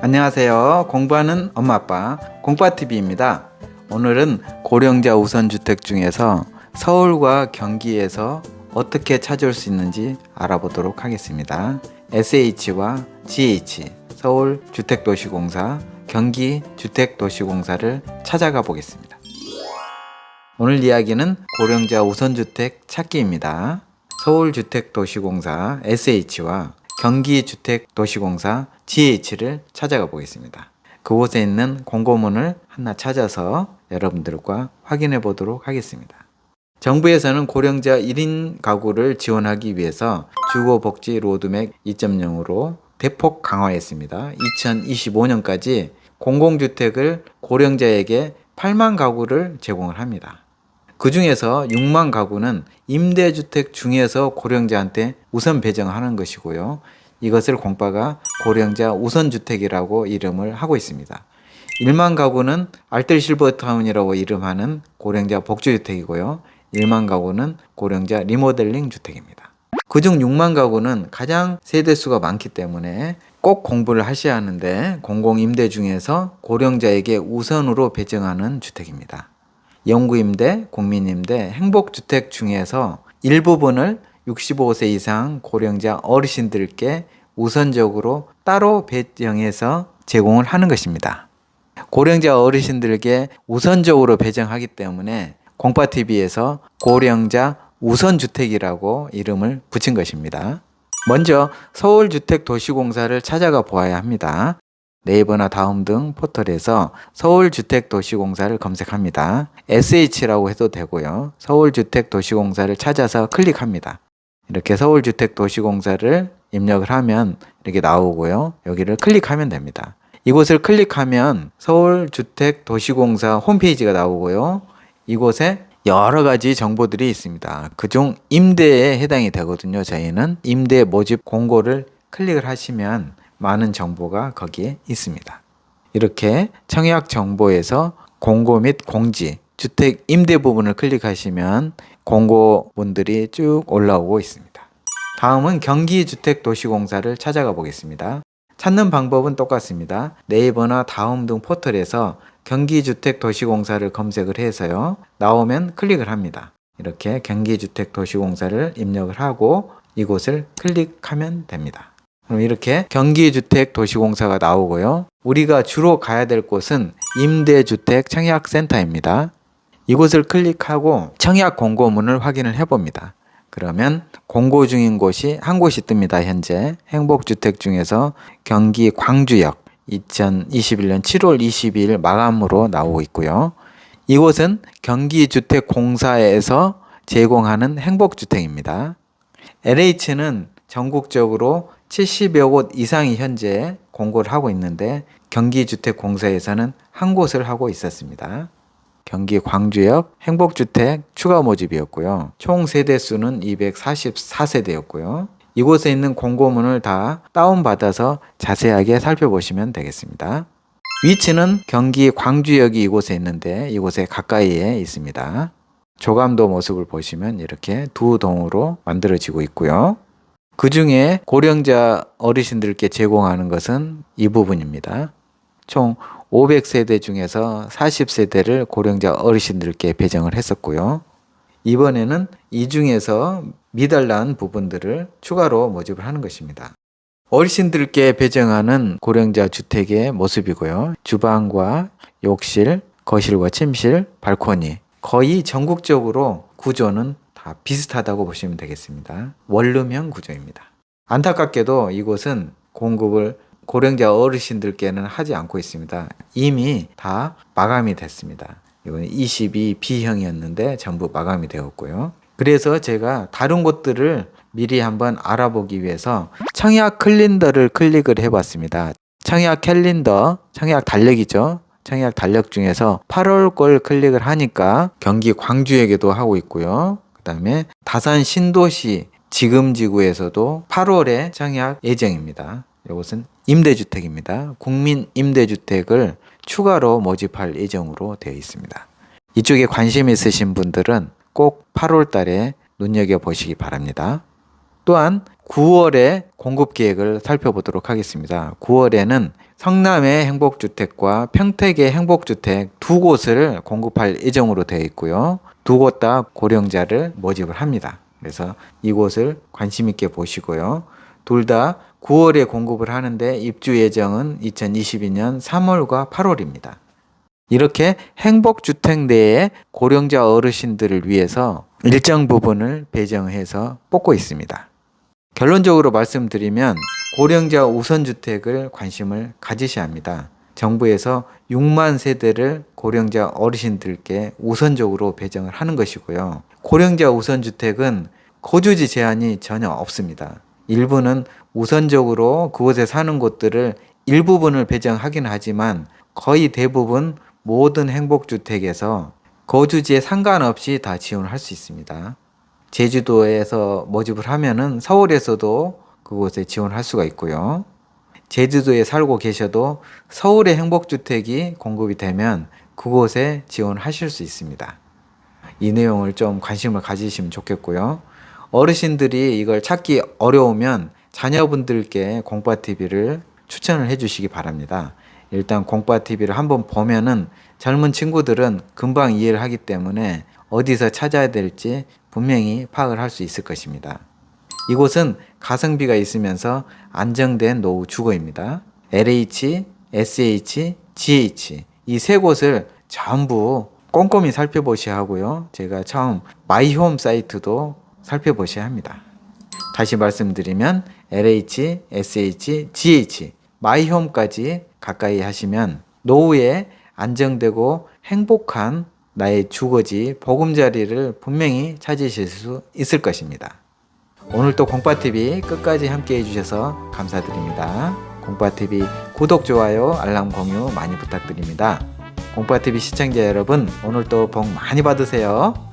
안녕하세요. 공부하는 엄마 아빠 공파TV입니다. 오늘은 고령자 우선주택 중에서 서울과 경기에서 어떻게 찾을 수 있는지 알아보도록 하겠습니다. SH와 GH 서울 주택도시공사 경기 주택도시공사를 찾아가 보겠습니다. 오늘 이야기는 고령자 우선주택 찾기입니다. 서울주택도시공사 SH와 경기주택도시공사 GH를 찾아가 보겠습니다. 그곳에 있는 공고문을 하나 찾아서 여러분들과 확인해 보도록 하겠습니다. 정부에서는 고령자 1인 가구를 지원하기 위해서 주거복지 로드맵 2.0으로 대폭 강화했습니다. 2025년까지 공공주택을 고령자에게 8만 가구를 제공을 합니다. 그 중에서 6만 가구는 임대주택 중에서 고령자한테 우선 배정하는 것이고요. 이것을 공파가 고령자 우선주택이라고 이름을 하고 있습니다. 1만 가구는 알뜰 실버타운이라고 이름하는 고령자 복지주택이고요. 1만 가구는 고령자 리모델링 주택입니다. 그중 6만 가구는 가장 세대수가 많기 때문에 꼭 공부를 하셔야 하는데 공공임대 중에서 고령자에게 우선으로 배정하는 주택입니다. 영구임대, 국민임대, 행복주택 중에서 일부분을 65세 이상 고령자 어르신들께 우선적으로 따로 배정해서 제공을 하는 것입니다. 고령자 어르신들께 우선적으로 배정하기 때문에 공파TV에서 고령자 우선주택이라고 이름을 붙인 것입니다. 먼저 서울주택도시공사를 찾아가 보아야 합니다. 네이버나 다음 등 포털에서 서울주택도시공사를 검색합니다. SH라고 해도 되고요. 서울주택도시공사를 찾아서 클릭합니다. 이렇게 서울주택도시공사를 입력을 하면 이렇게 나오고요. 여기를 클릭하면 됩니다. 이곳을 클릭하면 서울주택도시공사 홈페이지가 나오고요. 이곳에 여러 가지 정보들이 있습니다. 그중 임대에 해당이 되거든요. 저희는 임대 모집 공고를 클릭을 하시면 많은 정보가 거기에 있습니다. 이렇게 청약 정보에서 공고 및 공지, 주택 임대 부분을 클릭하시면 공고문들이 쭉 올라오고 있습니다. 다음은 경기주택도시공사를 찾아가 보겠습니다. 찾는 방법은 똑같습니다. 네이버나 다음 등 포털에서 경기주택도시공사를 검색을 해서요. 나오면 클릭을 합니다. 이렇게 경기주택도시공사를 입력을 하고 이곳을 클릭하면 됩니다. 이렇게 경기주택도시공사가 나오고요. 우리가 주로 가야 될 곳은 임대주택 청약센터입니다. 이곳을 클릭하고 청약 공고문을 확인을 해봅니다. 그러면 공고 중인 곳이 한 곳이 뜹니다. 현재 행복주택 중에서 경기 광주역 2021년 7월 22일 마감으로 나오고 있고요. 이곳은 경기주택공사에서 제공하는 행복주택입니다. LH는 전국적으로 70여 곳 이상이 현재 공고를 하고 있는데 경기주택공사에서는 한 곳을 하고 있었습니다. 경기 광주역 행복주택 추가 모집이었고요. 총 세대수는 244세대였고요. 이곳에 있는 공고문을 다 다운받아서 자세하게 살펴보시면 되겠습니다. 위치는 경기 광주역이 이곳에 있는데 이곳에 가까이에 있습니다. 조감도 모습을 보시면 이렇게 두 동으로 만들어지고 있고요. 그 중에 고령자 어르신들께 제공하는 것은 이 부분입니다. 총 500세대 중에서 40세대를 고령자 어르신들께 배정을 했었고요. 이번에는 이 중에서 미달난 부분들을 추가로 모집을 하는 것입니다. 어르신들께 배정하는 고령자 주택의 모습이고요. 주방과 욕실, 거실과 침실, 발코니 거의 전국적으로 구조는 다 비슷하다고 보시면 되겠습니다. 원룸형 구조입니다. 안타깝게도 이곳은 공급을 고령자 어르신들께는 하지 않고 있습니다. 이미 다 마감이 됐습니다. 이건 22 B형이었는데 전부 마감이 되었고요. 그래서 제가 다른 곳들을 미리 한번 알아보기 위해서 청약 캘린더를 클릭을 해봤습니다. 청약 캘린더, 청약 달력이죠. 청약 달력 중에서 8월 걸 클릭을 하니까 경기 광주에게도 하고 있고요. 그 다음에 다산 신도시 지금 지구에서도 8월에 청약 예정입니다. 이것은 임대주택입니다. 국민 임대주택을 추가로 모집할 예정으로 되어 있습니다. 이쪽에 관심 있으신 분들은 꼭 8월 달에 눈여겨 보시기 바랍니다. 또한 9월에 공급 계획을 살펴보도록 하겠습니다. 9월에는 성남의 행복주택과 평택의 행복주택 두 곳을 공급할 예정으로 되어 있고요. 두곳 다 고령자를 모집을 합니다. 그래서 이곳을 관심 있게 보시고요. 둘 다 9월에 공급을 하는데 입주 예정은 2022년 3월과 8월입니다. 이렇게 행복주택 내에 고령자 어르신들을 위해서 일정 부분을 배정해서 뽑고 있습니다. 결론적으로 말씀드리면 고령자 우선주택을 관심을 가지셔야 합니다. 정부에서 6만 세대를 고령자 어르신들께 우선적으로 배정을 하는 것이고요. 고령자 우선 주택은 거주지 제한이 전혀 없습니다. 일부는 우선적으로 그곳에 사는 곳들을 일부분을 배정하긴 하지만 거의 대부분 모든 행복주택에서 거주지에 상관없이 다 지원을 할 수 있습니다. 제주도에서 모집을 하면은 서울에서도 그곳에 지원할 수가 있고요. 제주도에 살고 계셔도 서울의 행복주택이 공급이 되면 그곳에 지원하실 수 있습니다. 이 내용을 좀 관심을 가지시면 좋겠고요. 어르신들이 이걸 찾기 어려우면 자녀분들께 공파TV를 추천을 해주시기 바랍니다. 일단 공파TV를 한번 보면은 젊은 친구들은 금방 이해를 하기 때문에 어디서 찾아야 될지 분명히 파악을 할 수 있을 것입니다. 이곳은 가성비가 있으면서 안정된 노후 주거입니다. LH, SH, GH 이 세 곳을 전부 꼼꼼히 살펴보셔야 하고요. 제가 처음 마이홈 사이트도 살펴보셔야 합니다. 다시 말씀드리면 LH, SH, GH 마이홈까지 가까이 하시면 노후에 안정되고 행복한 나의 주거지 보금자리를 분명히 찾으실 수 있을 것입니다. 오늘 또 공파TV 끝까지 함께 해주셔서 감사드립니다. 공파TV 구독, 좋아요, 알람 공유 많이 부탁드립니다. 공파TV 시청자 여러분, 오늘도 복 많이 받으세요.